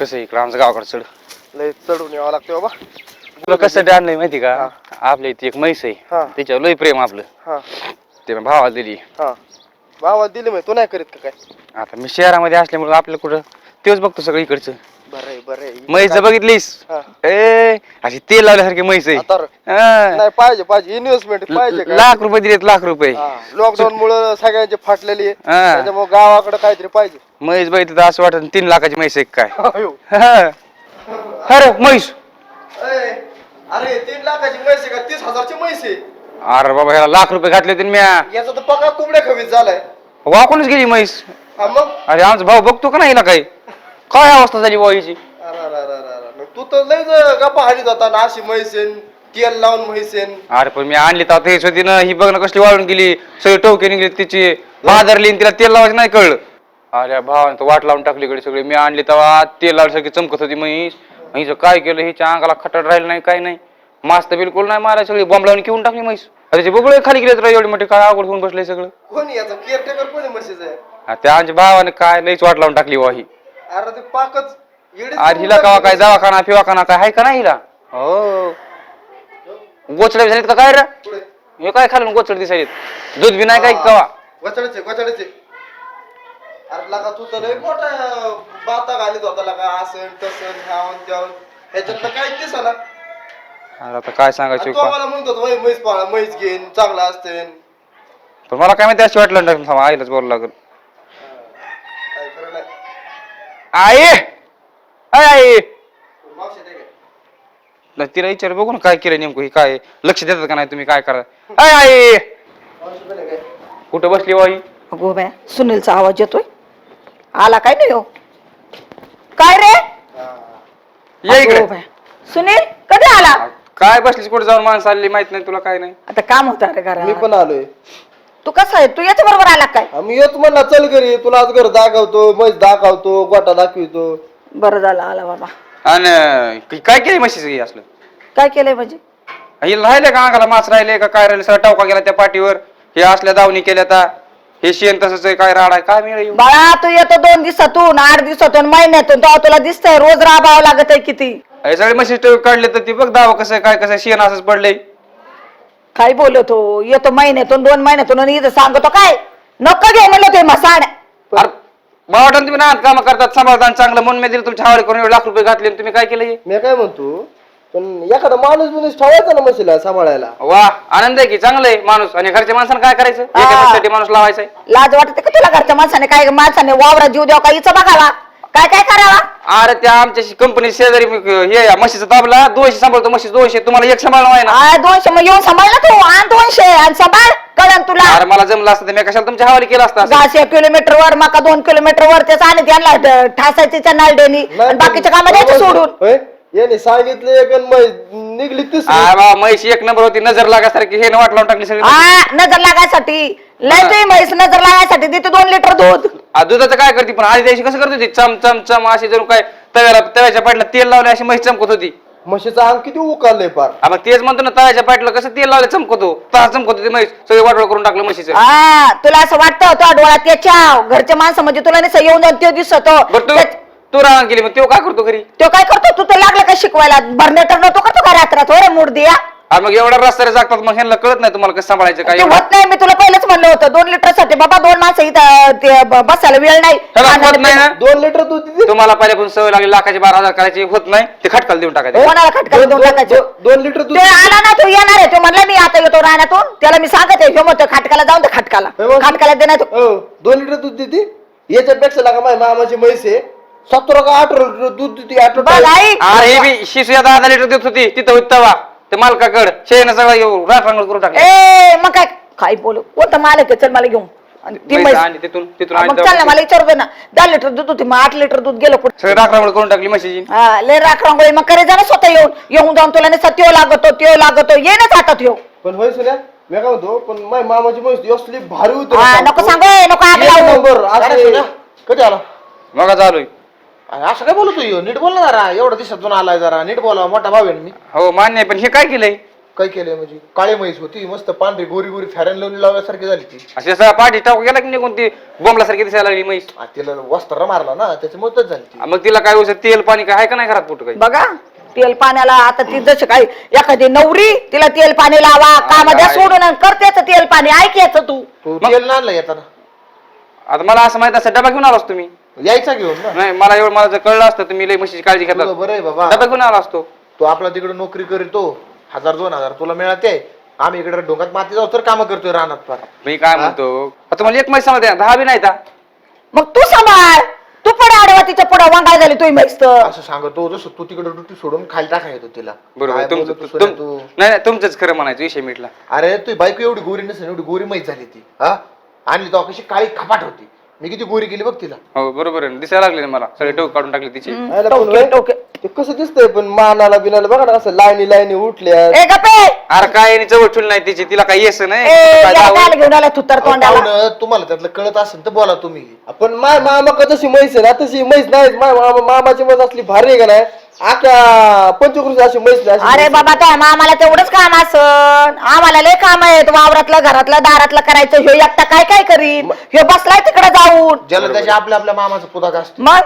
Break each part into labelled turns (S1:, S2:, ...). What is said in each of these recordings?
S1: कसं आहे इकडं? आमचं गावाकडे चढ.
S2: लय चढून यावं लागतं बाबा.
S1: तुला कसं आणलंय माहिती का? आपल्या इथे एक म्हैस आहे.
S2: हा.
S1: तिच्यावर लय प्रेम आपलं.
S2: हा.
S1: ते मी भावाला दिली.
S2: हा. भावा दिली मी तू नाही करीत का काय?
S1: आता मी शहरामध्ये असल्यामुळे आपलं कुठं तेच बघतो सगळं इकडचं.
S2: बरं बरं
S1: म्हैस बघितलीस?
S2: हा.
S1: ए अशी तेल लावल्यासारखी म्हैस आहे.
S2: आता
S1: हा.
S2: नाही पाहिजे पाहिजे. इन्व्हेस्टमेंट पाहिजे काय?
S1: लाख रुपये दिलेत लाख रुपये.
S2: लॉकडाऊन मुळे सगळ्यांची फाटलेली आहे.
S1: हा.
S2: त्याच्यामुळे गावाकडे काहीतरी पाहिजे.
S1: म्हैस बघितली तर असं वाटत तीन लाखाची म्हैस आहे काय.
S2: अयो.
S1: हा. अरे म्हैस.
S2: अरे तीन लाखाची म्हैस आहे का? तीस हजारची म्हैस आहे.
S1: अरे बाबा ह्याला लाख रुपये घातले होते म्या.
S2: याचा तर पका कुबड्या खवीत झालाय.
S1: वाकूनच गेली म्हैस.
S2: हा मग?
S1: अरे आमचा भाऊ बघतो का नाही हिला काही? काय अवस्था झाली बाईची
S2: अरे, अरे, अरे, अरे, अरे. मग तू तर लय गप्पा हानीत होता ना अशी म्हैस आहे तेल लावून म्हैस आहे
S1: अरे पण मी आणली तर आता हेच होती ना ही बघ ना कसली वाळून गेली. सगळी टोके निघली तिची. बाजारली तिला तेल लावायचं नाही कळलं. अरे भावाने तर वाट लावून टाकली कडे सगळी. मी आणली तेव्हा तेल लावल्यासारखी चमकत होती म्हैस. हिचं काय केलं हिच्या अंगाला खटड राहिलं नाही काय नाही. मास तर बिलकुल नाही मारा सगळी बॉम्ब लावून घेऊन टाकली म्हैस. अरे त्याचे बघळे खाली गेले तर एवढे मोठे काय अवघड होऊन बसले सगळं.
S2: कोणी याचा केअरटेकर कोणी म्हशीचं आहे?
S1: हा, त्या आमच्या भावाने काय लईच वाट लावून टाकली वाही
S2: अरे ते पाकच येडीच
S1: अरे हिला कवा काय दवाखाना फिवाखाना काय आहे का नाही हिला? हो. गोचडे झालेत का काय रे?
S2: पुढे
S1: हे काय खाल्लं गोचड दिसायचे दूध बी नाही काय कवा?
S2: वचडायचे वचडायचे अरे लगा तू तर लय मोठा बाता घालीत होता लगा असं तसं ह्यावन त्यावन ह्याच्यातलं काही दिसा ना
S1: अरे आता काय सांगायचं
S2: तो मला म्हणतो होता, "वय, म्हैस पाळा म्हैस घेईन चांगला असते
S1: पण मला काय माहिती अशी वाटलं नाही थांबा आईलाच बोलावं लागल
S2: काय खरं नाही
S1: आई! अय आई? नाही, तिला विचार बघू ना काय केलं नेमकं हे काय लक्ष देतात का नाही तुम्ही काय करा. अय आई!
S2: आहे?
S1: कुठं बसली वाई
S3: अगो बाया सुनीलचा आवाज येतोय. आला काय नाही हो? काय रे.
S1: ये इकडे.
S3: अगो बाया. सुनील कधी आला?
S1: काय बसलीस कुठे जाऊन माणसं आली माहीत नाही तुला काय नाही.
S3: आता काम होतं रे
S2: मी
S3: घरात
S2: पण आलोय.
S3: तू कसा आहे? तू याच्या बरोबर आला काय?
S2: आम्ही येतो म्हणला चल घरी. तुला आज घर दाखवतो म्हैस दाखवतो गोटा दाखवितो.
S3: बरं झालं आला बाबा.
S1: आणि काय केली म्हशीचं हे असलं?
S3: काय केलंय म्हणजे?
S1: हे राहिले का अंगाला मास राहिले का काय राहिले? सगळं टावका गेला त्या पाठीवर. हे असल्या दावणी केल्या आता हे शेण तसंच आहे काय राड आहे काय मिळेल येऊन?
S3: बाळा तू येतो दोन दिवसातून आठ दिवसातून महिन्यातून. तेव्हा तुला दिसतंय रोज राबावं लागत आहे किती.
S1: हे सगळे म्हशी काढले तर ती बघ दावा कसं आहे, काय कसं आहे, शेण असंच पडलंय.
S3: काय बोलतो? येतो महिन्यातून दोन महिन्यातून आणि इथं सांगतो काय? नको घेऊ म्हणलं ते मसाण.
S1: अरे बावटन तुम्ही ना काम करतात सांभाळतात चांगलं म्हणून मी दिलं तुमच्या हवाले करून एवढे लाख रुपये घातले आणि तुम्ही काय केलं हे?
S2: मी काय म्हणतो पण एखादा माणूस बिनूस ठेवायचा ना म्हशीला सांभाळायला.
S1: वा आनंद आहे की? चांगलं आहे माणूस. आणि घरच्या माणसानं काय करायचं? एका माणूस लावायचा आहे.
S3: लाज वाटते का तुला घरच्या माणसाने? काय माणसाने वावरा जीव द्यावा का? हिचं बघावा. काय काय करावा?
S1: अरे त्या आमच्या कंपनी शेजारी मी, हे म्हशीचा ताबला दोनशे सांभाळतो म्हशी दोनशे तुम्हाला एक सांभाळणं आहे ना?
S3: आ, दोनशे मग येऊन सांभाळ ना तू आण दोनशे आणि सांभाळ कळण तुला.
S1: अरे मला जमलं असतं तर मी कशाला तुमच्या हवाली केलं असतं असं?
S3: दहाशे किलोमीटर वर माका दोन किलोमीटर वर त्याच आणि त्यांना ठासायचे त्या नालडेनी. आणि बाकीच्या कामं द्यायचे सोडून.
S2: होय? याने सांगितलं एक निघली तीस
S1: अरे बाबा म्हैशी एक नंबर होती नजर लागासारखी हे वाट लावून टाकली सगळी
S3: आ नजर लागायसाठी. लय तुम्ही म्हैस नजर लागायसाठी देते दोन लिटर दूध.
S1: आ, दुधाचं काय करते? पण आधी त्याशी कसं करत होती? चम चम चम अशी जणू काय तव्याला तव्याच्या पाटला तेल लावले अशी म्हैस चमकत होती.
S2: म्हशीचं अंग किती उकाललंय पार
S1: आ, मग तेच म्हणतो ना तव्याच्या पाटला कसं तेल लावले चमकतो. तसा चमकत होती म्हैस. सगळी वाटवळ करून टाकलं म्हशीचं.
S3: हा तुला असं वाटतं तो डोळ्यात त्याच्या घरच्या माणसं म्हणजे तुला नाही येऊन जाऊन ते दिसत.
S1: बरं तू तू राहून गेली मग तो काय करतो घरी?
S3: तो काय करतो? तू तर लागला का शिकवायला? भरनेटर नव्हतो का तू का रात्रात? हो रे मूड दिया
S1: आ, मग एवढा रस्त्याने जागतात मग ह्यांना कळत नाही तुम्हाला कसं सांभाळायचं काय
S3: ते? होत नाही मी तुला पहिलेच म्हणलं होतं दोन लिटरसाठी बाबा दोन माणसं इथं ते ब- बसायला वेळ नाही.
S1: हे बघ, होत नाही ना?
S2: दोन लिटर दूध देते
S1: तुम्हाला पहिल्यापासून सवय लागली लाखाची बारा हजार करायची होत नाही ते खटकाला देऊन टाकायचे.
S3: कोणाला खटकाला देऊन टाकायचं?
S2: दोन- दोन लिटर दूध
S3: ते आला ना तो येणार आहे तो म्हणला मी आता येतो राहण्यातून त्याला मी सांगत आहे म्हणतो खाटकाला जाऊन दे खाटकाला.
S2: हे बघ.
S3: खाटकाला दे नाही तो.
S2: हो, दोन लिटर दूध देते याच्यापेक्षा लागा माझ्या मामाची म्हैस आहे. सतरा का अठरा लिटर दूध देते अठरा
S3: बघ आई.
S1: अरे हे बी दहा दहा लिटर देत होती तिथं होती तवा. ते मालकाकड शेण सगळं येऊ राखरांगड करून टाकलं.
S3: ए मग काय? काय बोलू? कोणतं मालक आहे? चल मला घेऊन. आणि ती
S1: म्हैस. तिथून
S3: हा, मग चल ना मला विचारतो ना. दहा लिटर दूध होती मग आठ लिटर दूध गेलं
S1: सगळं राखरांगड करून टाकली म्हशीची.
S3: हा लय राख रांगोळी मग करे जा ना स्वतः येऊन. येऊन जाऊन तुला नाही त्यो लागतो त्यो लागतो. ये ना हातात येऊ
S2: पण होय सुन्या मी काय म्हणतो पण माझ्या मामाची म्हैस असली भारी होती ना
S3: हा
S2: सांगतो.
S3: नको सांगू ए, नको आग
S2: एक
S3: लावू.
S2: नंबर
S4: अरे सुन्या, कधी आला?
S1: मग चालू
S4: असं काय बोलतो ह्यो? नीट बोल ना जरा. एवढं दिवसातून आलाय जरा. नीट बोला मोठा भाऊ आहे ना मी.
S1: हो मान्य आहे पण हे काय केलंय?
S4: काय केलंय म्हणजे? काळे म्हैस होती मस्त पांढरी गोरी गोरी फॅरन लावली लावल्यासारखी झाली ती.
S1: अशी असं पाठी टाकू गेला की निघून ती बोंबलासारखी दिसायला लागली म्हैस.
S4: आ, तिला वस्त्र मारला ना त्याच्यामुळे झाली ती.
S1: मग तिला काय होतं? तेल पाणी काय आहे का नाही घरात कुठं काही?
S3: बघा तेल पाण्याला आता ती जशी काय एखादी नवरी तिला तेल पाणी लावा काम द्या? सोडून आणि करतेच तेल पाणी. ऐकायचं तू.
S4: तू तेल आणलं येताना.
S1: आता मला असं माहीत असं डबा घेऊन आलो असतो मी
S4: यायचा घेऊन ना.
S1: नाही मला एवढं मला जर कळलं असतं तर मी लई म्हशीची काळजी घेतात
S4: बरं आहे बाबा.
S1: डबा घेऊन आलो असतो.
S4: तो आपला तिकडे नोकरी करीतो. हजार दोन हजार तुला मिळते. आम्ही इकडे डोंगात माती जाऊ तर काम करतोय रानात फार.
S1: मी काय म्हणतो? आता मला एक म्हैस समजते दहा बी नाही का
S3: मग तू सांभाळ. तू पुढे आडवा तिच्या पुढे वांगाय झाली तू म्हैस तर.
S4: असं सांगतो जसं तू तिकडे ड्युटी सोडून खाली टाकाय येतो तिला.
S1: बरोबर
S4: काय
S1: तुमचं
S4: बोलतो
S1: तुम-
S4: सोन्या तू?
S1: नाही नाही, तुमचंच खरं म्हणायचं विषय मिटला.
S4: अरे तू बायको एवढी गोरी नसेल एवढी गोरी माहीत झाली ती हा? आणली तो कशी काळी खपाट होती. मी किती गोरी केली बघ तिला.
S1: हो बरोबर आहे. दिसायला लागले ना मला. सगळे टोक काढून टाकले तिचे.
S3: टोके. टोके
S2: ते कसं दिसतंय पण मानाला बिनाला बघा ना असं लाईनी लाईनी उठल्या
S3: ए गपे
S1: अरे काय आणि जवळ ठेवली नाही तिची तिला काही येस नाही. काय
S3: घेऊन आला तोंडाला.
S4: पाहुणं, तुम्हाला त्यातलं कळत असेल तर बोला तुम्ही.
S2: पण माय मामा का जशी म्हैस आहे ना तशी म्हैस नाही. माय मामा मामाची म्हैस असली भारी आहे का नाही? आख्या पंचकृषी अशी म्हैस नाही अशी
S3: अरे
S2: म्हैस
S3: बाबा काय आम्हाला तेवढंच काम असन. आम्हाला लय काम आहेत. वावरातलं घरातलं दारातलं करायचं. ह्यो एकटा काय काय करीन ह्यो बसलाय तिकडे जाऊन.
S4: ज्याला त्याच्या आपल्या आपल्या मामाचा पुदाक असतो.
S3: मग?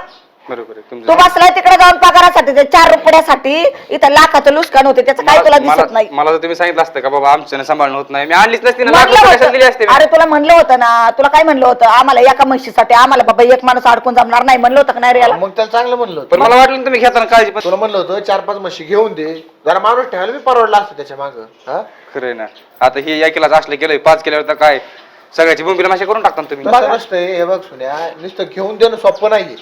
S1: बरोबर आहे
S3: तू
S1: तुमचं
S3: बसलाय तिकडे जाऊन पगारासाठी ते चार रुपयासाठी इथं लाखाचं लुस्कान होते त्याचं काय तुला
S1: मला-
S3: दिसत नाही.
S1: मला जर तुम्ही सांगितलं असतं का बाबा आमचं ना सांभाळणं होत नाही. मी आणलीच नसती ना लाख
S3: म्हणलं
S1: रुपये कशाला दिली असते
S3: होतं
S1: मी?
S3: अरे तुला म्हणलं होतं ना तुला काय म्हणलं होतं? आम्हाला एका म्हशीसाठी आम्हाला बाबा एक माणूस अडकून जमणार नाही म्हणलं होतं का नाही रे याला?
S4: मग त्याला चांगलं म्हणलं
S1: पण
S4: होतं
S1: मला वाटलं ना तुम्ही घेताना काळजी पण
S4: तुला म्हणलं होतं चार पाच म्हशी घेऊन दे. जरा माणूस ठेवायला मी परवडला असतो त्याच्या माग
S1: खरं आहे ना. आता हे या किलाच असलं केलंय पाच केल्यावर तर काय? सगळ्याची बुंबीला माशी करून टाकता ना तुम्ही?
S4: तसं नसतंय हे बघ सुन्या नुसतं घेऊन देणं सोपं नाहीये.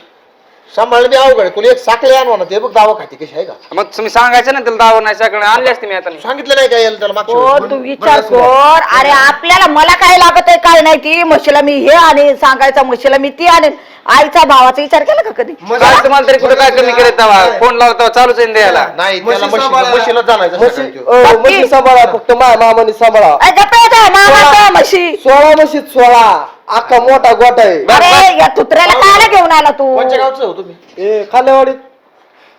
S4: सांभाळणं बी अवघड आहे. तुला एक साखळी आण म्हणा ते बघ दावा खाती कशी आहे का?
S1: मग तुम्ही सांगायचं ना त्याला दावा नाही सगळं. आणले असते मी आता
S4: सांगितलं नाही काय याला त्याला मागच्या
S3: हो
S4: वेळेस?
S3: तू
S4: बरं-
S3: विचार
S4: बरं.
S3: कर. अरे आपल्याला मला काय लागत आहे काय नाही ती? म्हशीला मी हे आणि सांगायचं म्हशीला मी ती आणेन. आईचा भावाचा विचार केला का कधी?
S1: काय तुम्हाला तरी कुठं काय कमी केलं तेव्हा? फोन लावता चालूच आहे ना द्यायला.
S4: नाही
S2: म्हशी
S4: त्याला म्हशी-
S2: सांभाळायला-
S4: म्हशीला चालायचं
S2: म्हशी
S4: सकाळी त्यो.
S2: अ,
S3: बाकी-
S2: म्हशी सांभाळा फक्त माय मामाने सांभाळा.
S3: अरे गप्प आहे का? मामाचा म्हशी.
S2: सोळा म्हशीत सोळा. अख्खा मोठा गोटा आहे.
S3: अरे. या तुत्र्याला काय घेऊन आला तू?
S4: कोणत्या गावचं हो तुम्ही?
S2: ए खाल्यावाडीत.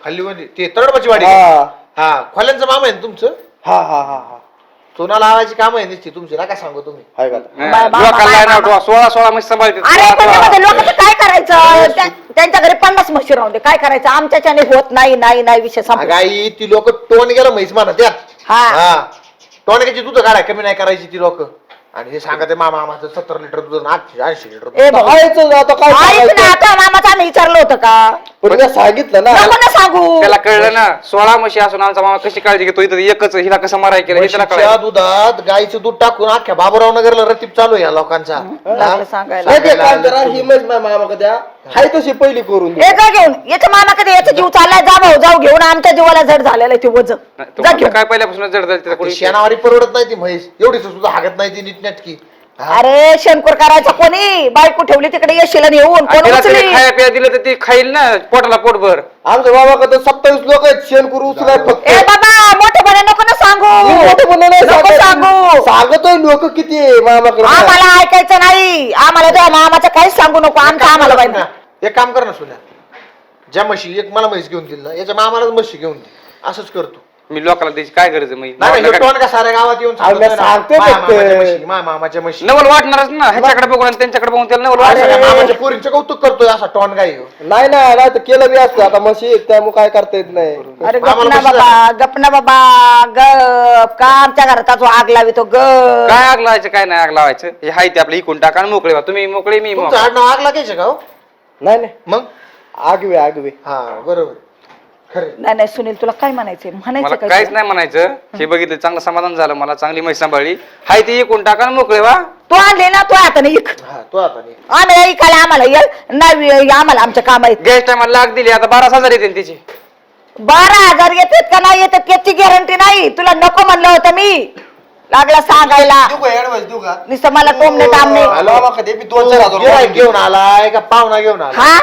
S4: खाली म्हणजे ते तळडबाची वाडी
S2: हा.
S4: हा खोल्यांचं मामा आहे ना तुमचं?
S2: हा हा हा हा.
S4: सोना लावायची काम आहे निश्चित तुमची ना काय सांगू तुम्ही.
S2: हाय का?
S1: नाही,
S3: बाय, बाय,
S1: लोकांना
S3: बाय,
S1: आहे ना,
S3: बाय.
S1: सोळा सोळा म्हशी सांभाळते
S3: अरे पण त्यामध्ये लोकांचं काय करायचं? त्या- त्यांच्या घरी पन्नास म्हशी राहून दे. काय करायचं? आमच्याच्याने होत नाही नाही नाही विषय संपला.
S4: गाई ती लोक टोन गेला म्हैस म्हणा त्या
S3: हा.
S4: हा. टोनक्याची दूध काढाय कमी नाही करायची ती लोक. आणि हे सांगा ते मामा आम्हाला सत्तर लिटर दूध ऐंशी लिटर दूध.
S3: ए बाबा
S2: खायचं ना आता काय
S3: ऐक ना
S2: सांगायचं?
S3: आता मामाचा आम्ही विचारलं होतं का?
S2: पण मी सांगितलं ना.
S3: नको ना सांगू.
S1: त्याला कळलं ना सोळा म्हशी असून आमचा मामा कशी काळजी घेतो? इथं एकच हिला कसं माराय केलं? हे त्याला
S4: म्हशीच्या
S1: कळलं.
S4: दुधात गाईचं दूध टाकून अख्ख्या बाबूराव नगरला रतीब चालू आहे या लोकांचा.
S3: लागलं
S4: हा?
S3: सांगायला.
S2: नाही ते
S4: सांगायला
S2: काय करा. ही माझ्या मामा कद्या. हाय तशी पहिली करून दे.
S3: हे जा घेऊन याचा मामा कधी याचा जीव चाललाय जा भाऊ जाऊ घेऊन आमच्या जीवाला जड झालेलं आहे ते वज
S1: नाही,
S3: जा
S1: तुम्हाला
S3: घेऊन.
S1: काय पहिल्यापासून जड जायचं कोणी
S4: शेणावारी परवडत नाही ती म्हैस. एवढीच सुद्धा हागत नाही ती नीटनेटकी हा?
S3: अरे शेणखोर करायचा कोणी? बायको ठेवली तिकडे येशील आणि येऊन. कोण
S1: तिला तरी
S3: उचली
S1: खाया पिया दिलं तर ती खाईल ना पोटाला पोटभर.
S2: आमच्या बाबा कडे सत्तावीस लोक आहेत शेण करू उचलाय फक्त.
S3: ए बाबा मोठेपणे नको ना सांगू.
S2: मी मोठे बोललो नाही
S3: नको
S2: सांगत.
S3: सांगू.
S2: सांगतोय लोक किती आहे मामाकडे.
S3: आम्हाला ऐकायचं नाही. आम्हाला त्या मामाचं काहीच सांगू नको. आमचं आम्हाला
S4: सुन्या, एक काम कर ना सुन्या ज्या म्हशी एक मला म्हैस घेऊन दिली ना याच्या मामालाच म्हशी घेऊन दे. असंच करतो.
S1: मी लोकांना त्याची काय गरज आहे
S4: नाही नाही,
S1: मग
S4: हे टोन का साऱ्या गावात येऊन
S2: अरे, मी
S4: सांगतोय ना,
S2: सांगतोय
S4: माया
S2: फक्त.
S4: मामाच्या म्हशी, माया मामाच्या म्हशी
S1: नवल वाटणारच ना. ह्याच्याकडे बघून आणि त्यांच्याकडे बघून त्याला नवल वाटणार.
S4: सगळ्या मामाच्या पोरींचं कौतुक करतोय असा टोन ह्यो.
S2: नाही नाही नाही तर केलं बी असतं. आता म्हशी त्यामुळे काय करता येत नाही.
S3: अरे गपना बाबा गपना बाबा. गप. का आमच्या घरात जो आग लावितो ग
S1: काय आग लावायचं काय नाही आग लावायचं? हे हाय ते आपलं इकून टाका आणि मोकळे व्हा. तुम्ही मोकळे मी
S4: तुमचं
S1: मोकळा.
S4: आडनाव आग लागायचं का हो?
S2: नाही नाही.
S4: मग?
S2: आगवे आगवे.
S4: हा बरोबर. खरे
S3: नाही नाही सुनील तुला काय म्हणायचंय
S1: मला
S3: म्हणायचं काय
S1: काहीच नाही म्हणायचं हे बघितलं चांगलं समाधान झालं मला चांगली म्हैस सांभाळली हाय ती इकून टाका आणि मोकळे व्हा
S3: तू आणले ना तू आता नाही
S4: हा तो आता नाही
S3: आम्ही इकायला आम्हाला ये नाही ये आम्हाला आमच्या काम आहेत
S1: गॅस टायमाला लाग दिली आता बारा हजार येते तिची
S3: बारा हजार येतात का नाही येतात याची गॅरंटी नाही तुला नको म्हणलं होतं मी लागला सांगायला
S2: देऊ का ऍडवाइस देऊ का
S3: नुसतं मला टोमणे टामणे
S2: बाबा कधी मी दोन चार हजार
S4: गिऱ्हाईक
S2: रुपये
S4: घेऊन आलाय का पाहुणा घेऊन आला
S3: हा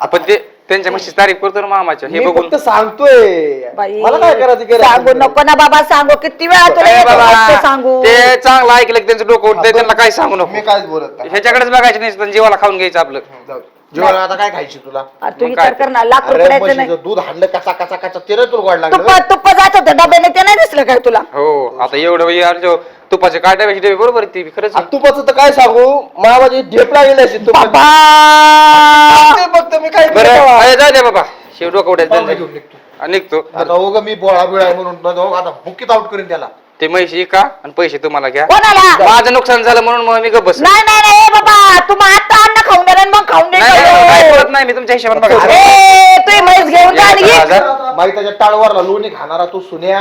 S1: आपण ते त्यांच्या म्हशीची तारीफ करतो ना मामाच्या. हे
S2: मी
S1: बघून.
S2: फक्त सांगतोय.
S3: बाई
S2: मला काय करायचं
S3: सांगू. नको ना बाबा सांगू. किती वेळा तुला
S1: ए
S3: येतो
S1: बाबा,
S3: वाटतं सांगू?
S1: ते चांगलं ऐकलं की त्यांचं डोकं उठतंय त्यांना काही सांगू
S2: मी
S1: नको
S2: काहीच बोलत नाही.
S1: ह्याच्याकडेच बघायचं नाही तर जीवाला खाऊन घ्यायचं आपलं.
S2: जाऊ. दे.
S4: जेवायला आता काय खायची तुला?
S3: अरे तू
S1: मग
S3: विचार
S1: काय?
S3: कर ना लाख
S4: अरे
S3: रुपयाचं नाही.
S4: म्हशीचं दूध हाणलं कचा कचा कचा ते नाही तुला गोड लागलं.
S3: तुप्प तुप्प जात होतं डब्याने ते नाही दिसलं काय तुला?
S1: हो आता एवढं यार जो तुपाचे काट्यापेक्षा डबे बरोबर आहे ती खरंच आहे.
S2: तुपाचं तर काय सांगू? मामाची ढेप लागेल अशी तुपाची.
S3: बाबा!
S2: ते बघतो मी काय
S1: बरं अरे जाऊ द्या बाबा. शेव डोकं उठायचं
S4: पाहुणे
S1: त्यांचं.
S4: घेऊन निघतो.
S1: निघतो.
S4: आता हो ग मी बोळा बिळा म्हणून न आता बुकीत आउट करीन त्याला.
S1: ते म्हैशी का आणि पैसे तुम्हाला घ्या.
S3: कोणाला?
S1: माझं नुकसान झालं म्हणून मग मी गप बस
S3: नाही नाही नाही बाबा तू मग आता अन्न खाऊन दे मग खाऊन दे.
S1: नाही नाही, काय नाही मी तुमच्या हिशोबाने बघा.
S3: अरे तू म्हैस घेऊन जा आणि ये.
S1: हजार.
S4: माहिती त्याच्या टाळवरला लोणी खाणारा तो सुन्या.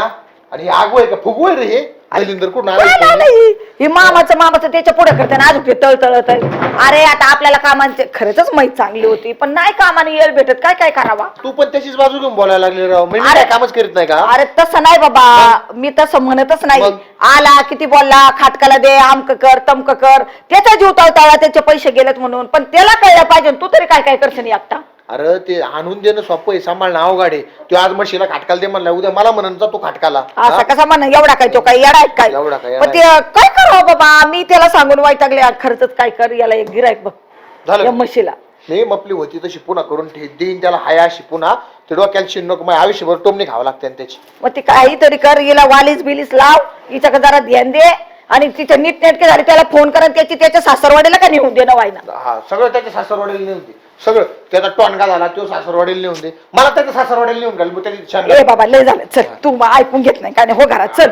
S4: आणि हे आगू आहे का? फुगू आहे रे हे? कुठून?
S3: नाही हे? मामाचं मामाचं त्याच्या पुढे करते ना अजून ते तळतळत अरे आता आपल्याला कामांचे खरंच माहीत चांगली होती पण नाही कामाने येल भेटत काय काय करावा?
S4: तू पण त्याचीच बाजू घेऊन बोलायला लागली राव. मी
S3: अरे-
S4: काय कामच करीत नाही का?
S3: अरे तसं नाही बाबा. मी तसं म्हणतच नाही.
S4: मग?
S3: आला किती बोलला खाटकाला दे आमक कर तमक कर. त्याचा जीव तळतळला त्याचे पैसे गेलेत म्हणून. पण त्याला कळलं पाहिजे तू तरी काय काय करशील एकटा
S4: अरे ते आणून देणं सोपं आहे सांभाळणं अवघड आहे. तो आज म्हशीला खाटकाला दे म्हणला उद्या मला म्हणून जा तू खाटकाला.
S3: असा? कसा म्हण एवढा काय तो काय? येडा आहे काय?
S4: एवढा काय
S3: ते काय करावं बाबा? मी त्याला सांगून वैतागले खर्चच काय कर याला एक गिरायक बघ.
S4: झालं.
S3: या म्हशीला.
S4: नाही मपली होती तशी पुन्हा करून ठे देईन त्याला हाय अशी पुन्हा. ते डोक्याला शिन नको माझ्या आयुष्यभर टोमणी खावं लागते आणि त्याची.
S3: मग ती काहीतरी कर हिला वालीस बिलीस लाव हिच्याकडे जरा ध्यान दे. आणि तिथे नीट नेटके झाली त्याला फोन कर आणि त्याची त्याच्या सासरवाडीला का नेऊन दे ना वाईना?
S4: हा सगळं त्याच्या सासरवाडीला नेऊन दे. सगळं. त्याचा टोनगा झाला तो सासरवाडीला नेऊन दे. मला त्याच्या सासरवाडीला नेऊन घाल मग त्याची छान
S3: ए बाबा लय झालं. चल तू मग ऐकून घेत नाही. काय नाही हो घरात. चल.